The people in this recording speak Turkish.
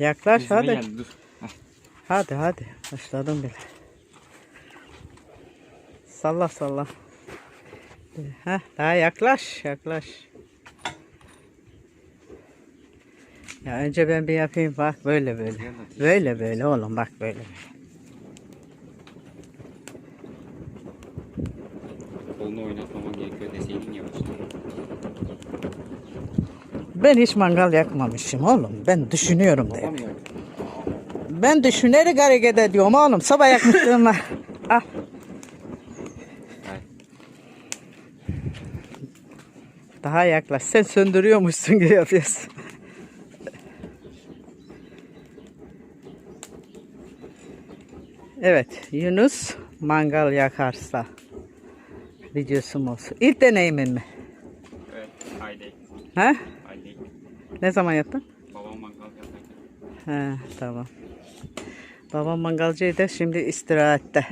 Yaklaş Yüzüme hadi. geldi, dur. Heh. Hadi hadi. Başladım bile. Salla salla. Heh, daha yaklaş yaklaş. Ya önce ben bir yapayım bak böyle böyle. Böyle böyle oğlum bak böyle. Kolunu oynatmaman gerekiyor deseydin ya. Ben hiç mangal yakmamışım oğlum. Ben düşünüyorum da. Ben düşünerek hareket ediyorum oğlum. Sabah yakmışlığım var. Al. Hayır. Daha yaklaş. Sen söndürüyormuşsun gibi yapıyorsun. Evet. Yunus mangal yakarsa videosu mu olsun? İlk deneyimin mi? Evet. Haydi. Ha? Ne zaman yaptın? Babam mangal. Ha, tamam. Babam mangalcıydı. Şimdi istirahatte.